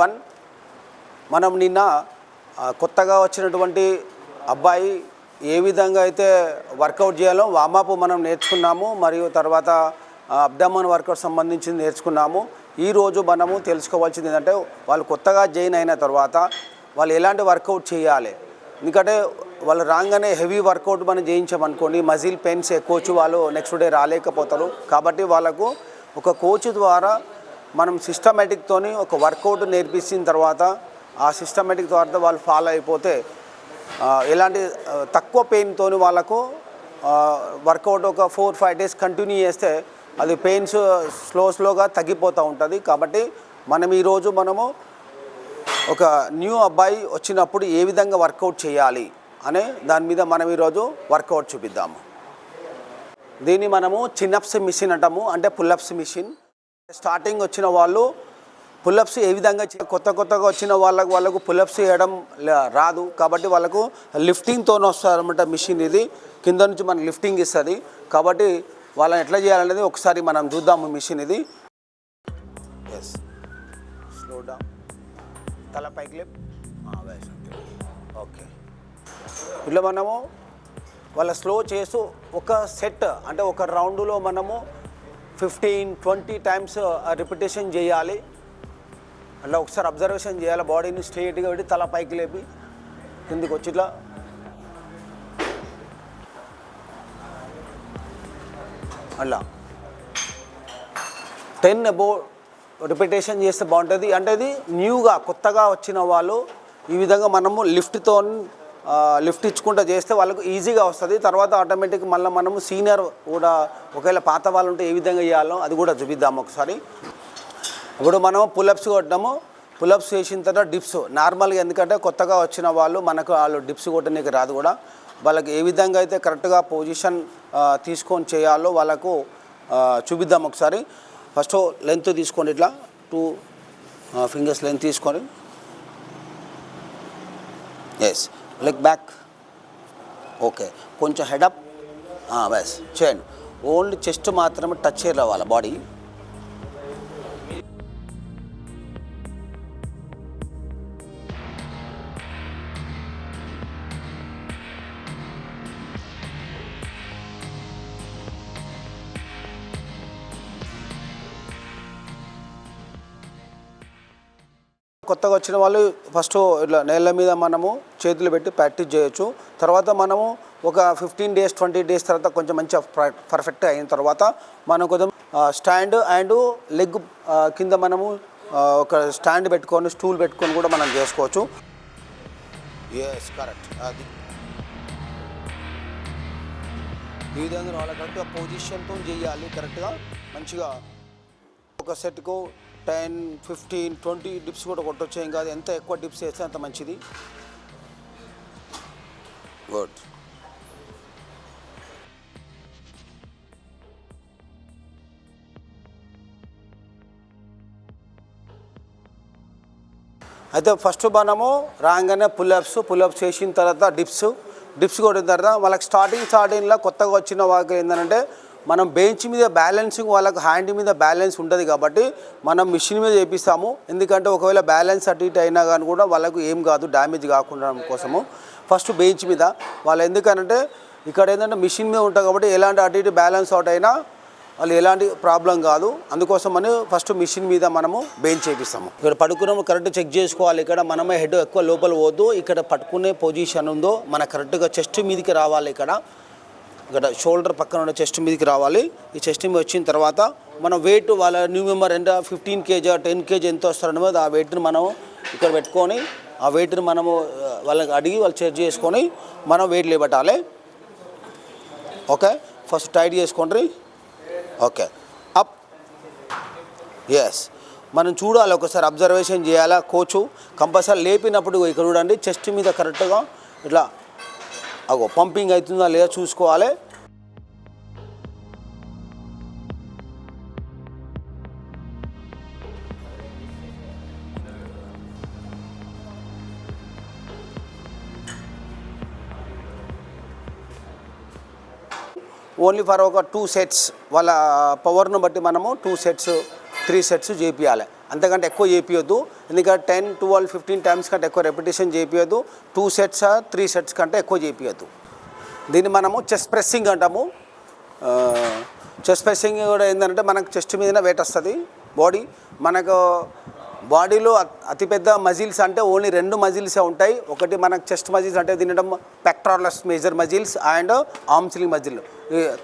One. మనం నిన్న కొత్తగా వచ్చినటువంటి అబ్బాయి ఏ విధంగా అయితే వర్కౌట్ చేయాలో వామాపు మనం నేర్చుకున్నాము మరియు తర్వాత అబ్డమన్ వర్కౌట్ సంబంధించింది నేర్చుకున్నాము. ఈరోజు మనము తెలుసుకోవాల్సింది ఏంటంటే వాళ్ళు కొత్తగా జాయిన్ అయిన తర్వాత వాళ్ళు ఎలాంటి వర్కౌట్ చేయాలి. ఎందుకంటే వాళ్ళు రాగానే హెవీ వర్కౌట్ మనం చేయించామనుకోండి మజిల్ పెయిన్స్ ఎక్కువ వాళ్ళు నెక్స్ట్ డే రాలేకపోతారు. కాబట్టి వాళ్ళకు ఒక కోచ్ ద్వారా మనం సిస్టమేటిక్తోని ఒక వర్కౌట్ నేర్పించిన తర్వాత ఆ సిస్టమేటిక్ ద్వారా వాళ్ళు ఫాలో అయిపోతే ఎలాంటి తక్కువ పెయిన్తో వాళ్ళకు వర్కౌట్ ఒక ఫోర్ ఫైవ్ డేస్ కంటిన్యూ చేస్తే అది పెయిన్స్ స్లో స్లోగా తగ్గిపోతూ ఉంటుంది. కాబట్టి మనం ఈరోజు మనము ఒక న్యూ అబ్బాయి వచ్చినప్పుడు ఏ విధంగా వర్కౌట్ చేయాలి అనే దాని మీద మనం ఈరోజు వర్కౌట్ చూపిద్దాము. దీన్ని మనము చిన్నప్స్ మిషన్ అంటాము అంటే పుల్లప్స్ మిషన్ స్టార్టింగ్ వచ్చిన వాళ్ళు పులప్స్ ఏ విధంగా కొత్త కొత్తగా వచ్చిన వాళ్ళకు వాళ్ళకు పులప్స్ చేయడం లే- రాదు. కాబట్టి వాళ్ళకు లిఫ్టింగ్తో వస్తారన్నమాట మిషన్ ఇది. కింద నుంచి మనం లిఫ్టింగ్ ఇస్తుంది. కాబట్టి వాళ్ళని ఎట్లా చేయాలనేది ఒకసారి మనం చూద్దాము మిషన్ ఇది. ఎస్ స్లో డౌన్ తల పైకి లేప్. ఓకే. ఇట్లా మనము వాళ్ళ స్లో చేస్తూ ఒక సెట్ అంటే ఒక రౌండ్లో మనము ఫిఫ్టీన్ ట్వంటీ టైమ్స్ రిపిటేషన్ చేయాలి. అలా ఒకసారి అబ్జర్వేషన్ చేయాలి. బాడీని స్ట్రేట్గా పెట్టి తల పైకి లేపి కిందికి వచ్చి ఇట్లా. అలా. టెన్ అబౌ రిపిటేషన్ చేస్తే బాగుంటుంది. అంటే ఇది న్యూగా కొత్తగా వచ్చిన వాళ్ళు ఈ విధంగా మనము లిఫ్ట్తో లిఫ్ట్ ఇచ్చుకుంటూ చేస్తే వాళ్ళకు ఈజీగా వస్తుంది. తర్వాత ఆటోమేటిక్ మళ్ళీ మనము సీనియర్ కూడా ఒకవేళ పాత వాళ్ళు ఉంటే ఏ విధంగా చేయాలో అది కూడా చూపిద్దాం ఒకసారి. ఇప్పుడు మనం పులప్స్ కొట్టడము పులప్స్ చేసిన తర్వాత డిప్స్. నార్మల్గా ఎందుకంటే కొత్తగా వచ్చిన వాళ్ళు మనకు వాళ్ళు డిప్స్ కొట్టడానికి రాదు కూడా. వాళ్ళకి ఏ విధంగా అయితే కరెక్ట్గా పొజిషన్ తీసుకొని చేయాలో వాళ్ళకు చూపిద్దాం ఒకసారి. ఫస్ట్ లెంత్ తీసుకోండి ఇట్లా. టూ ఫింగర్స్ లెంత్ తీసుకొని. ఎస్ లెగ్ బ్యాక్ ఓకే కొంచెం హెడప్ బస్ చేయండి ఓన్లీ చెస్ట్ మాత్రమే టచ్ చేయాలి వాళ్ళ బాడీ కొత్తగా వచ్చిన వాళ్ళు ఫస్ట్ ఇట్లా నేల మీద మనము చేతులు పెట్టి ప్రాక్టీస్ చేయొచ్చు. తర్వాత మనము ఒక ఫిఫ్టీన్ డేస్ ట్వంటీ డేస్ తర్వాత కొంచెం మంచిగా పర్ఫెక్ట్ అయిన తర్వాత మనం కొంచెం స్టాండ్ అండ్ లెగ్ కింద మనము ఒక స్టాండ్ పెట్టుకొని స్టూల్ పెట్టుకొని కూడా మనం చేసుకోవచ్చు. ఎస్ కరెక్ట్ అది. ఈ విధంగా వాళ్ళ కరెక్ట్గా పొజిషన్తో చేయాలి కరెక్ట్గా మంచిగా ఒక సెట్కు టెన్ ఫిఫ్టీన్ ట్వంటీ డిప్స్ కూడా కొట్టొచ్చు ఏం కాదు. ఎంత ఎక్కువ డిప్స్ వేస్తే అంత మంచిది. గుడ్ అయితే ఫస్ట్ మనము రాగానే పుల్అప్స్ పుల్అప్స్ చేసిన తర్వాత డిప్స్ డిప్స్ కొట్టిన తర్వాత వాళ్ళకి స్టార్టింగ్ స్టార్టింగ్లో కొత్తగా వచ్చిన వాళ్ళకి ఏంటంటే మనం బెంచ్ మీద బ్యాలెన్సింగ్ వాళ్ళకి హ్యాండ్ మీద బ్యాలెన్స్ ఉంటుంది కాబట్టి మనం మిషన్ మీద చేపిస్తాము. ఎందుకంటే ఒకవేళ బ్యాలెన్స్ అటు ఇటు అయినా కానీ కూడా వాళ్ళకు ఏం కాదు డ్యామేజ్ కాకుండా కోసము. ఫస్ట్ బెంచ్ మీద వాళ్ళు ఎందుకనంటే ఇక్కడ ఏంటంటే మిషన్ మీద ఉంటుంది కాబట్టి ఎలాంటి అటు ఇటు బ్యాలెన్స్ అవుట్ అయినా వాళ్ళు ఎలాంటి ప్రాబ్లం కాదు. అందుకోసం అని ఫస్ట్ మిషన్ మీద మనము బెంచ్ చేపిస్తాము. ఇక్కడ పడుకున్నాము కరెక్ట్ చెక్ చేసుకోవాలి. ఇక్కడ మనమే హెడ్ ఎక్కువ లోపల పోద్దు ఇక్కడ పట్టుకునే పొజిషన్ ఉందో మన కరెక్ట్గా చెస్ట్ మీదకి రావాలి ఇక్కడ. ఇక్కడ షోల్డర్ పక్కన ఉన్న చెస్ట్ మీదకి రావాలి. ఈ చెస్ట్ మీద వచ్చిన తర్వాత మన వెయిట్ వాళ్ళ న్యూ మెంబర్ ఎంత? ఫిఫ్టీన్ కేజీ టెన్ కేజీ ఎంత వస్తారనో ఆ వెయిట్ని మనం ఇక్కడ పెట్టుకొని ఆ వెయిట్ని మనము వాళ్ళకి అడిగి వాళ్ళు చెక్ చేసుకొని మనం వెయిట్ లేబట్టాలి. ఓకే? ఫస్ట్ టైట్ చేసుకోండి. ఓకే. అప్ ఎస్ మనం చూడాలి ఒకసారి అబ్జర్వేషన్ చేయాలా? కోచ్ కంపల్సరీ లేపినప్పుడు ఇక్కడ చూడండి చెస్ట్ మీద కరెక్ట్గా ఇట్లా అగో పంపింగ్ అవుతుందా లేదా చూసుకోవాలి. ఓన్లీ ఫర్ ఒక టూ సెట్స్ వాళ్ళ పవర్ను బట్టి మనము టూ సెట్స్ త్రీ సెట్స్ చేపియాలి అంతకంటే ఎక్కువ చేపియొద్దు ఎందుకంటే టెన్ ట్వెల్వ్ ఫిఫ్టీన్ టైమ్స్ కంటే ఎక్కువ రెపిటేషన్ చేపియొద్దు టూ సెట్స్ త్రీ సెట్స్ కంటే ఎక్కువ చేపియొద్దు దీన్ని మనము చెస్ట్ ప్రెస్సింగ్ అంటాము. చెస్ట్ ప్రెస్సింగ్ కూడా ఏంటంటే మనకు చెస్ట్ మీదనే వెయిట్ వస్తుంది. బాడీ మనకు బాడీలో అతిపెద్ద మజిల్స్ అంటే ఓన్లీ రెండు మజిల్సే ఉంటాయి. ఒకటి మనకు చెస్ట్ మజిల్స్ అంటే తినడం పెక్ట్రాలస్ మేజర్ మజిల్స్ అండ్ ఆమ్స్లింగ్ మజిల్.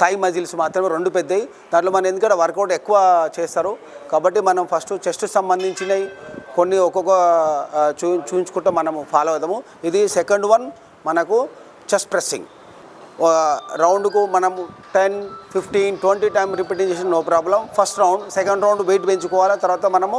థై మజిల్స్ మాత్రమే రెండు పెద్దవి దాంట్లో మనం ఎందుకంటే వర్కౌట్ ఎక్కువ చేస్తారు. కాబట్టి మనం ఫస్ట్ చెస్ట్ సంబంధించినవి కొన్ని ఒక్కొక్క చూ చూపించుకుంటూ మనము ఫాలో అవుదాము. ఇది సెకండ్ వన్ మనకు చెస్ట్ ప్రెస్సింగ్. రౌండ్కు మనం ten fifteen twenty time repeating చేసిన no problem. First round second round weight పెంచుకోవాలి. తర్వాత మనము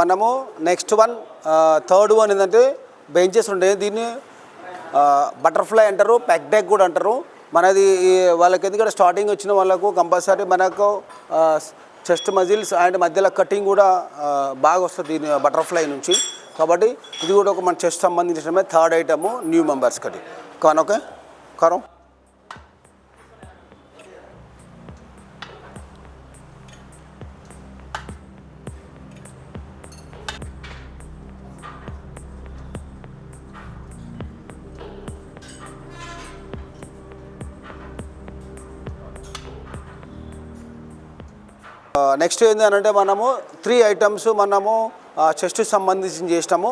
మనము నెక్స్ట్ వన్ థర్డ్ వన్ ఏంటంటే బెంచెస్ ఉంటాయి. దీన్ని బటర్ఫ్లై అంటారు ప్యాక్ డెక్ కూడా అంటారు. మనది వాళ్ళకి ఎందుకంటే స్టార్టింగ్ వచ్చిన వాళ్ళకు కంపల్సరీ మనకు చెస్ట్ మజిల్స్ అండ్ మధ్యలో కటింగ్ కూడా బాగా వస్తుంది దీని బటర్ఫ్లై నుంచి. కాబట్టి ఇది కూడా ఒక మన చెస్ట్ సంబంధించిన third item new members cutting కాన్ ఓకే? కరం నెక్స్ట్ ఏంది అంటే మనము త్రీ ఐటమ్స్ మనము చెస్ట్ సంబంధించి చేసినాము.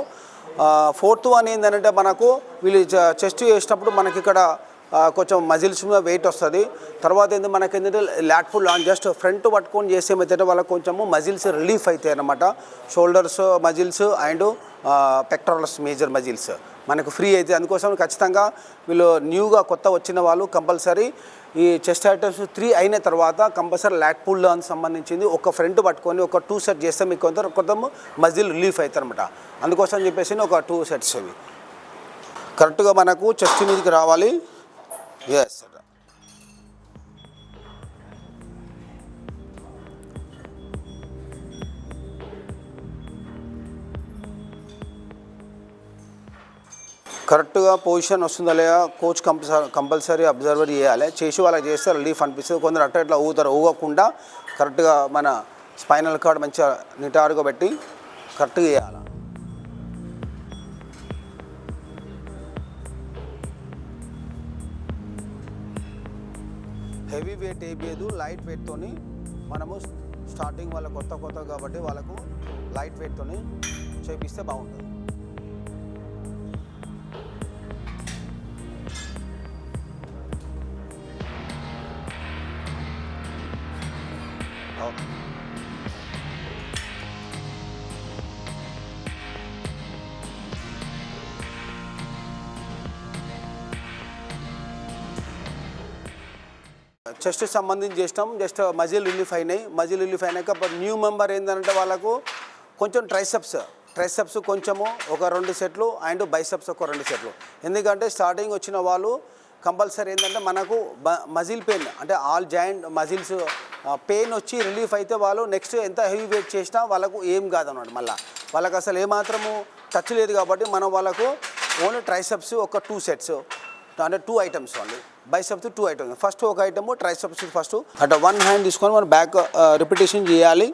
ఫోర్త్ వన్ ఏంటంటే మనకు వీళ్ళు చెస్ట్ చేసినప్పుడు మనకి ఇక్కడ కొంచెం మజిల్స్ మీద వెయిట్ వస్తుంది. తర్వాత ఏంటి మనకి ఏంటంటే లాట్ఫుల్ లాంగ్ జస్ట్ ఫ్రంట్ పట్టుకొని చేసే ఏమైతే వాళ్ళకి కొంచెము మజిల్స్ రిలీఫ్ అవుతాయి అనమాట shoulders muscles and pectorals major muscles మనకు ఫ్రీ అయితే. అందుకోసం ఖచ్చితంగా వీళ్ళు న్యూగా కొత్త వచ్చిన వాళ్ళు కంపల్సరీ ఈ చెస్ట్ ఐటమ్స్ త్రీ అయిన తర్వాత కంపల్సరీ లాట్ పుల్ అని సంబంధించింది ఒక ఫ్రంట్ పట్టుకొని ఒక టూ సెట్ చేస్తే మీకు కొంత కొంత మజిల్ రిలీఫ్ అవుతారు అనమాట అందుకోసం చెప్పేసి ఒక టూ సెట్స్ అవి కరెక్ట్గా మనకు చెస్ట్ మీదకి రావాలి. ఎస్ కరెక్ట్గా పొజిషన్ వస్తుందా లేదా? కోచ్ కంపల్సరీ కంపల్సరీ అబ్జర్వర్ చేయాలి. చేసి వాళ్ళకి చేస్తే రిలీఫ్ అనిపిస్తుంది. కొందరు అట్లా ఇట్లా ఊగుతారు. ఊగకుండా కరెక్ట్గా మన స్పైనల్ కార్డ్ మంచిగా నిటారుగా పెట్టి కరెక్ట్గా చేయాలి. వెయిట్ లైట్ వెయిట్తోని మనము స్టార్టింగ్ వాళ్ళ కొత్త కొత్త కాబట్టి వాళ్ళకు లైట్ వెయిట్తోని చేపిస్తే బాగుంటుంది. చెస్ట్ సంబంధించి చేసినాం. జస్ట్ మజిల్ రిలీఫ్ అయినాయి. మజిల్ రిలీఫ్ అయినాక ఇప్పుడు న్యూ మెంబర్ ఏంటంటే వాళ్ళకు కొంచెం ట్రైసెప్స్ ట్రైసెప్స్ కొంచెము ఒక రెండు సెట్లు అండ్ బైసెప్స్ ఒక రెండు సెట్లు. ఎందుకంటే స్టార్టింగ్ వచ్చిన వాళ్ళు కంపల్సరీ ఏంటంటే మనకు మజిల్ పెయిన్ అంటే ఆల్ జాయింట్ మజిల్స్ పెయిన్ వచ్చి రిలీఫ్ అయితే వాళ్ళు నెక్స్ట్ ఎంత హెవీ వెయిట్ చేసినా వాళ్ళకు ఏం కాదన్నమాట మళ్ళీ. వాళ్ళకి అసలు ఏమాత్రము టచ్ లేదు కాబట్టి మనం వాళ్ళకు ఓన్లీ ట్రైసెప్స్ ఒక టూ సెట్స్ అంటే టూ ఐటమ్స్ వాళ్ళు బైసెప్స్ టూ ఐటమ్స్ ఫస్ట్ ఒక ఐటమ్ ట్రైసెప్స్ ఫస్ట్ అంటే వన్ హ్యాండ్ తీసుకొని మనం బ్యాక్ రిపిటేషన్ uh, చేయాలి.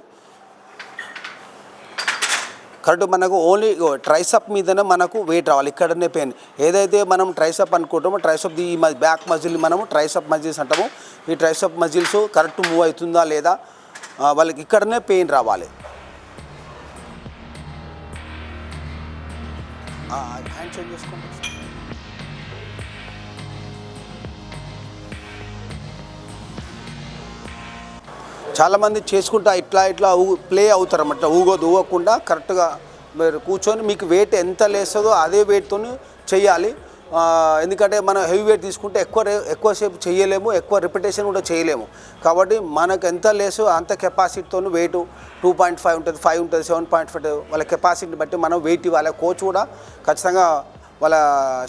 కరెక్ట్ మనకు ఓన్లీ ట్రైసప్ మీదనే మనకు వెయిట్ రావాలి. ఇక్కడనే పెయిన్ ఏదైతే మనం ట్రైసప్ అనుకుంటామో ట్రైసప్ ఈ బ్యాక్ మజిల్ మనము ట్రైసప్ మజిల్స్ అంటాము. ఈ ట్రైసప్ మజిల్స్ కరెక్ట్ మూవ్ అవుతుందా లేదా? వాళ్ళకి ఇక్కడనే పెయిన్ రావాలి. హ్యాండ్ చేంజ్ చేసుకుంటాం చాలామంది చేసుకుంటా ఇట్లా ఇట్లా ఊ ప్లే అవుతారు అన్నమాట ఊగోదు ఊగకుండా కరెక్ట్గా మీరు కూర్చొని మీకు వెయిట్ ఎంత లేస్తుందో అదే వెయిట్తో చేయాలి. ఎందుకంటే మనం హెవీ వెయిట్ తీసుకుంటే ఎక్కువ ఎక్కువసేపు చేయలేము ఎక్కువ రిపిటేషన్ కూడా చేయలేము. కాబట్టి మనకు ఎంత లేసో అంత కెపాసిటీతో వెయిట్ టూ పాయింట్ ఫైవ్ ఉంటుంది ఫైవ్ ఉంటుంది సెవెన్ పాయింట్ ఫైవ్ వాళ్ళ కెపాసిటీని బట్టి మనం వెయిట్ ఇవ్వాలి. కోచ్ కూడా ఖచ్చితంగా వాళ్ళ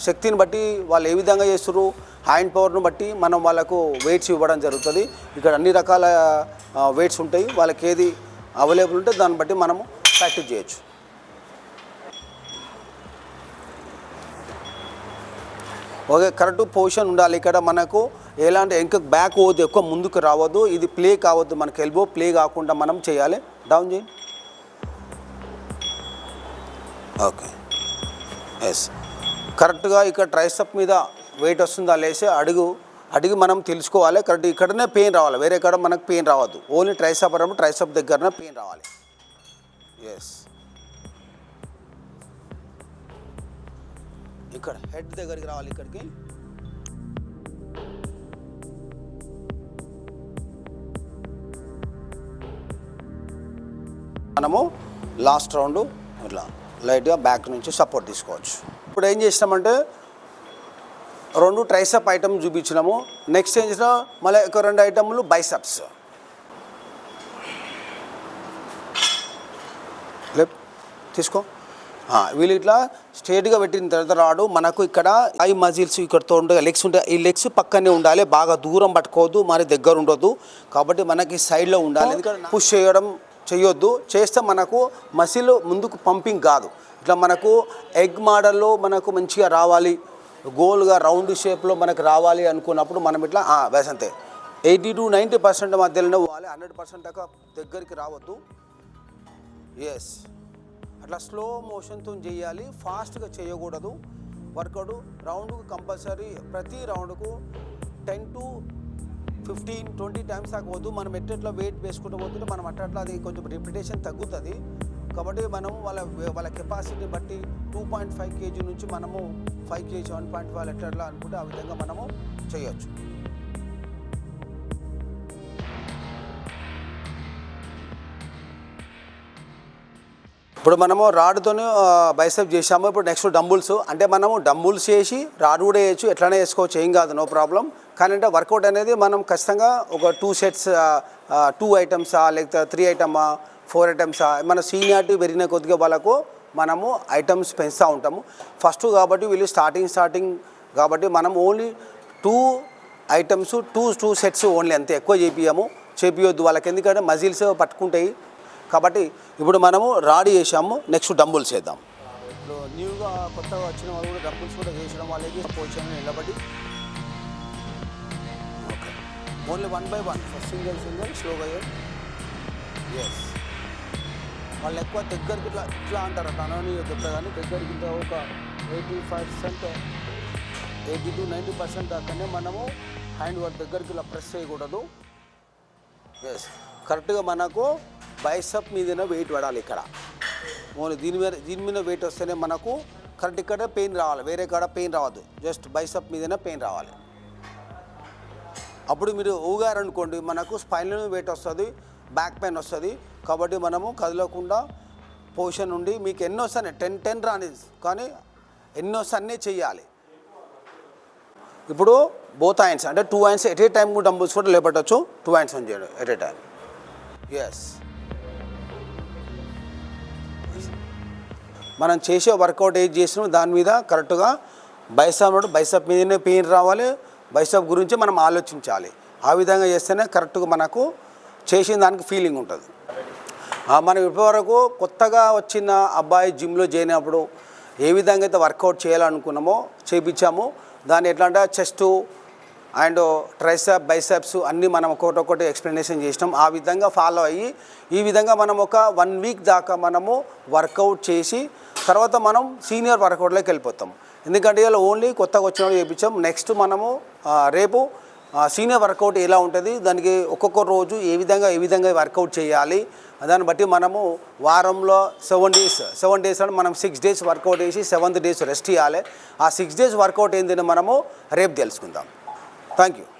శక్తిని బట్టి వాళ్ళు ఏ విధంగా చేస్తారు హ్యాండ్ పవర్ను బట్టి మనం వాళ్ళకు వెయిట్స్ ఇవ్వడం జరుగుతుంది. ఇక్కడ అన్ని రకాల వెయిట్స్ ఉంటాయి. వాళ్ళకి ఏది అవైలబుల్ ఉంటే దాన్ని బట్టి మనము ప్రాక్టీస్ చేయొచ్చు. ఓకే కరెక్ట్ పొజిషన్ ఉండాలి. ఇక్కడ మనకు ఎలాంటి ఇంకా బ్యాక్ పోవద్దు ఎక్కువ ముందుకు రావద్దు. ఇది ప్లే కావద్దు మనకి ఎల్బో ప్లే కాకుండా మనం చేయాలి. డౌన్ చేయండి ఓకే ఎస్ కరెక్ట్గా ఇక్కడ ట్రైసప్ మీద వెయిట్ వస్తుందా లేసి అడుగు అడిగి మనం తెలుసుకోవాలి. కరెక్ట్ ఇక్కడనే పెయిన్ రావాలి. వేరే కాడ మనకు పెయిన్ రావద్దు. ఓన్లీ ట్రైసప్ అన్నప్పుడు ట్రైసప్ దగ్గరనే పెయిన్ రావాలి. ఎస్ ఇక్కడ హెడ్ దగ్గరికి రావాలి ఇక్కడికి. మనము లాస్ట్ రౌండ్ ఇట్లా. లైట్గా బ్యాక్ నుంచి సపోర్ట్ తీసుకోవచ్చు. ఇప్పుడు ఏం చేసినామంటే రెండు ట్రైసప్ ఐటమ్ చూపించినాము. నెక్స్ట్ ఏం చేసినా మళ్ళీ ఒక రెండు ఐటమ్లు బైసప్స్. లేప్ తీసుకో. వీళ్ళు ఇట్లా స్ట్రేట్గా పెట్టిన తర్వాత రాడు మనకు ఇక్కడ ఐ మజిల్స్ ఇక్కడతో ఉంటాయి లెగ్స్ ఉంటాయి ఈ లెగ్స్ పక్కనే ఉండాలి బాగా దూరం పట్టుకోవద్దు మరి దగ్గర ఉండొద్దు. కాబట్టి మనకి సైడ్లో ఉండాలి ఎందుకంటే పుష్ చేయడం చేయొద్దు. చేస్తే మనకు మసిల్ ముందుకు పంపింగ్ కాదు. ఇట్లా మనకు ఎగ్ మోడల్లో మనకు మంచిగా రావాలి. గోల్గా రౌండ్ షేప్లో మనకు రావాలి అనుకున్నప్పుడు మనం ఇట్లా వేసంతే. ఎయిటీ టు నైంటీ పర్సెంట్ మధ్యలోనే పోవాలి. హండ్రెడ్ పర్సెంట్ దాకా దగ్గరికి రావద్దు. ఎస్ అట్లా స్లో మోషన్తో చేయాలి. ఫాస్ట్గా చేయకూడదు. వర్కౌట్ రౌండ్కు కంపల్సరీ ప్రతి రౌండ్కు ten to fifteen twenty times దాకా వద్దు మనం ఎట్టట్లో వెయిట్ వేసుకుంటూ పోతుంటే మనం అట్లా అది కొంచెం రిపిటేషన్ తగ్గుతుంది. కాబట్టి మనం వాళ్ళ వాళ్ళ కెపాసిటీ బట్టి టూ పాయింట్ ఫైవ్ కేజీ నుంచి మనము five KG one point five ఎట్లా అనుకుంటే ఆ విధంగా మనము చేయొచ్చు. ఇప్పుడు మనము రాడ్తోనే బైసెప్ చేసాము ఇప్పుడు నెక్స్ట్ డంబుల్స్. అంటే మనము డంబుల్స్ చేసి రాడ్ కూడా వేయచ్చు. ఎట్లనే వేసుకోవచ్చు. ఏం కాదు. No problem. కానీ అంటే వర్కౌట్ అనేది మనం ఖచ్చితంగా ఒక టూ సెట్స్ టూ ఐటమ్సా లేకపోతే త్రీ ఐటమా ఫోర్ ఐటమ్సా మన సీనియారిటీ పెరిగిన కొద్దిగా వాళ్ళకు మనము ఐటమ్స్ పెంచుతూ ఉంటాము. ఫస్ట్ కాబట్టి వీళ్ళు స్టార్టింగ్ స్టార్టింగ్ కాబట్టి మనం only two items two two sets only అంతే ఎక్కువ చేపియము చేపియొద్దు వాళ్ళకి ఎందుకంటే మజిల్స్ పట్టుకుంటాయి. కాబట్టి ఇప్పుడు మనము రాడి చేసాము నెక్స్ట్ డంబుల్స్ చేద్దాం. ఇప్పుడు న్యూగా కొత్తగా వచ్చిన వాళ్ళు కూడా డంబుల్స్ కూడా చేసడం వాళ్ళకి పోషన్ నిలబడి only one by one first single single స్లోగా ఎస్ వాళ్ళు ఎక్కువ దగ్గరికి ఇట్లా ఇట్లా అంటారు. తనని చెప్తా కానీ దగ్గరికి ఇంకా ఒక eighty five percent eighty to ninety percent దాకానే మనము హ్యాండ్ వర్క్ దగ్గరికి ఇలా ప్రెస్ చేయకూడదు. ఎస్ కరెక్ట్గా మనకు బైసప్ మీదనే వెయిట్ పడాలి ఇక్కడ. ఓన్లీ దీని మీద దీని మీద వెయిట్ వస్తేనే మనకు కరెక్ట్ ఇక్కడ పెయిన్ రావాలి. వేరే కాడ పెయిన్ రావద్దు. జస్ట్ బైసప్ మీదనే పెయిన్ రావాలి. అప్పుడు మీరు ఊగారనుకోండి మనకు స్పైన్ వెయిట్ వస్తుంది బ్యాక్ పెయిన్ వస్తుంది. కాబట్టి మనము కదలకుండా పొజిషన్ ఉండి మీకు ఎన్నో టెన్ టెన్ రాని కానీ ఎన్నో చేయాలి ఇప్పుడు బోత్ హ్యాండ్స్ అంటే two hands at a time dumbbells కూడా లేపట్టచ్చు. టూ హ్యాండ్స్ అని చేయడం ఎట్ ఏ టైం ఎస్ మనం చేసే వర్కౌట్ ఏది చేసినా దాని మీద కరెక్ట్గా బైసప్ బైసప్ మీదనే పెయిన్ రావాలి. బైసప్ గురించి మనం ఆలోచించాలి. ఆ విధంగా చేస్తేనే కరెక్ట్గా మనకు చేసిన దానికి ఫీలింగ్ ఉంటుంది. మనం ఇప్పటివరకు కొత్తగా వచ్చిన అబ్బాయి జిమ్లో చేరినప్పుడు ఏ విధంగా అయితే వర్కౌట్ చేయాలనుకున్నామో చేపించాము దాన్ని ఎట్లా అంటే చెస్ట్ అండ్ ట్రైసాప్ బైసెప్స్ అన్నీ మనం ఒకటి ఒకటి ఎక్స్ప్లెనేషన్ చేసినాం. ఆ విధంగా ఫాలో అయ్యి ఈ విధంగా మనం ఒక వన్ వీక్ దాకా మనము వర్కౌట్ చేసి తర్వాత మనం సీనియర్ వర్కౌట్లోకి వెళ్ళిపోతాం. ఎందుకంటే ఇలా ఓన్లీ కొత్తగా వచ్చిన వాళ్ళు చేయించాం నెక్స్ట్ మనము రేపు సీనియర్ వర్కౌట్ ఎలా ఉంటుంది? దానికి ఒక్కొక్క రోజు ఏ విధంగా ఏ విధంగా వర్కౌట్ చేయాలి? దాన్ని బట్టి మనము వారంలో సెవెన్ డేస్ సెవెన్ డేస్ అంటే మనం సిక్స్ డేస్ వర్కౌట్ చేసి సెవెంత్ డేస్ రెస్ట్ ఇవ్వాలి ఆ సిక్స్ డేస్ వర్కౌట్ ఏంటని మనము రేపు తెలుసుకుందాం. Thank you.